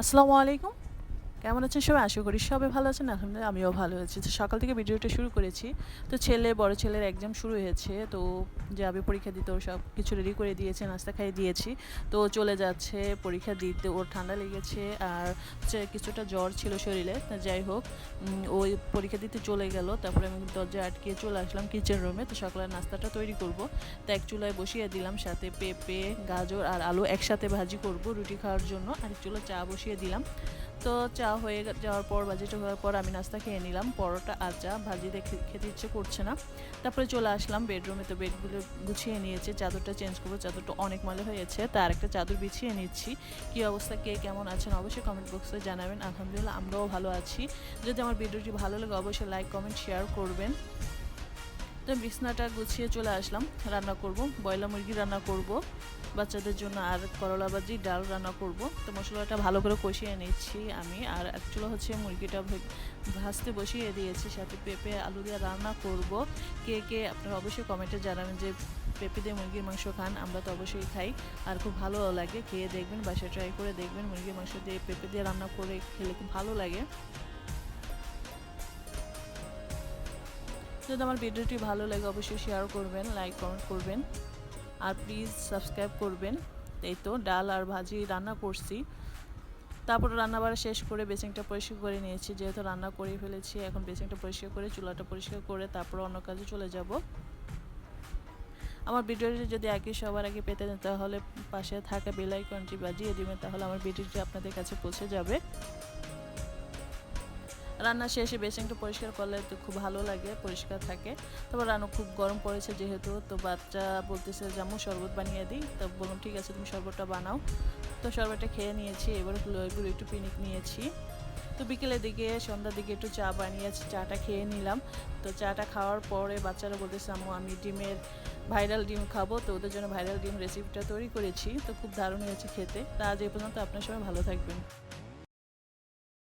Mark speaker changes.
Speaker 1: আসসালামু আলাইকুম। কেমন আছেন সবাই? আশা করি সবাই ভালো আছেন। আলহামদুলিল্লাহ, আমিও ভালো আছি। তো সকাল থেকে ভিডিওটা শুরু করেছি। তো ছেলে, বড় ছেলের এক্সাম শুরু হয়েছে। তো যাবে পরীক্ষা দিতে ও সব কিছু রেডি করে দিয়েছে, নাস্তা খাইয়ে দিয়েছি। তো চলে যাচ্ছে পরীক্ষা দিতে। ওর ঠান্ডা লেগেছে আর কিছুটা জ্বর ছিল শরীরে। যাই হোক ওই পরীক্ষা দিতে চলে গেল। তারপরে আমি দরজা আটকে চলে আসলাম কিচেন রুমে তো সকালের নাস্তাটা তৈরি করব। তো এক চুলায় বসিয়ে দিলাম। সাথে পেঁপে, গাজর আর আলু একসাথে ভাজি করব রুটি খাওয়ার জন্য। আর এক চুলা চা বসিয়ে দিলাম। তো চা হয়ে যাওয়ার পর বাজিটা হওয়ার পর আমি নাস্তা খেয়ে নিলাম। পরোটা আর চা, ভাজি দেখে খেতে ইচ্ছে করছে না। তারপরে চলে আসলাম বেডরুমে তো বেডগুলো গুছিয়ে নিয়েছে। চাদরটা চেঞ্জ করব। চাদরটা অনেক ময়লা হয়েছে তার একটা চাদর বিছিয়ে নিচ্ছি। কী অবস্থা? কে কেমন আছেন? অবশ্যই কমেন্ট বক্সে জানাবেন। আলহামদুলিল্লাহ, আমরাও ভালো আছি। যদি আমার ভিডিওটি ভালো লাগে, অবশ্যই লাইক কমেন্ট শেয়ার করবেন। তো বিছনাটা গুছিয়ে চলে আসলাম, রান্না করব। বয়লা মুরগি রান্না করব। বাচ্চাদের জন্য আর করলা ভাজি, ডাল রান্না করব। তো মশলাটা ভালো করে কষিয়ে নিচ্ছি আমি। আর অ্যাকচুয়ালি হচ্ছে মুরগিটা ভাজতে বসিয়ে দিয়েছি, সাথে পেঁপে, আলু দিয়ে রান্না করব। কে কে আপনারা অবশ্যই কমেন্টে জানাবেন যে পেঁপে দিয়ে মুরগির মাংস খান, আমরা তো অবশ্যই খাই। আর খুব ভালো লাগে, খেয়ে দেখবেন, বাসায় ট্রাই করে দেখবেন মুরগির মাংস দিয়ে পেঁপে দিয়ে রান্না করে খেলে খুব ভালো লাগে। যদি আমার ভিডিওটি ভালো লাগে, অবশ্যই শেয়ার করবেন লাইক কমেন্ট করবেন। আর প্লিজ সাবস্ক্রাইব করবেন। এই তো ডাল আর ভাজি রান্না করছি। তারপর রান্না বাড়া শেষ করে বেসিংটা পরিষ্কার করে নিয়েছি। যেহেতু রান্না করে ফেলেছি, এখন বেসিংটা পরিষ্কার করে, চুলাটা পরিষ্কার করে তারপর অন্য কাজে চলে যাব। আমার ভিডিওটি যদি একই সবার আগে পেতে চান তাহলে পাশে থাকা বেল আইকনটি বাজিয়ে দেবেন, তাহলে আমার ভিডিওটি আপনাদের কাছে পৌঁছে যাবে। রান্না শেষে বেসিনটা পরিষ্কার করলে তো খুব ভালো লাগে, পরিষ্কার থাকে। তারপর রান্না খুব গরম পড়েছে যেহেতু, তো বাচ্চা বলতেছে যে জামু শরবত বানিয়ে দিই। তো বললাম, ঠিক আছে, তুমি শরবতটা বানাও। তো শরবতটা খেয়ে নিয়েছি, এবার এগুলো একটু পিনিক নিয়েছি। তো বিকেলের দিকে, সন্ধ্যার দিকে একটু চা বানিয়েছি চাটা খেয়ে নিলাম। তো চাটা খাওয়ার পরে বাচ্চারা বলতেছে, আম্মু, আমি ডিমের ভাইরাল ডিম খাব। তো ওদের জন্য ভাইরাল ডিম রেসিপিটা তৈরি করেছি। তো খুব দারুণ হয়েছে খেতে। তা আজ এই পর্যন্ত, আপনার সবাই ভালো থাকবেন।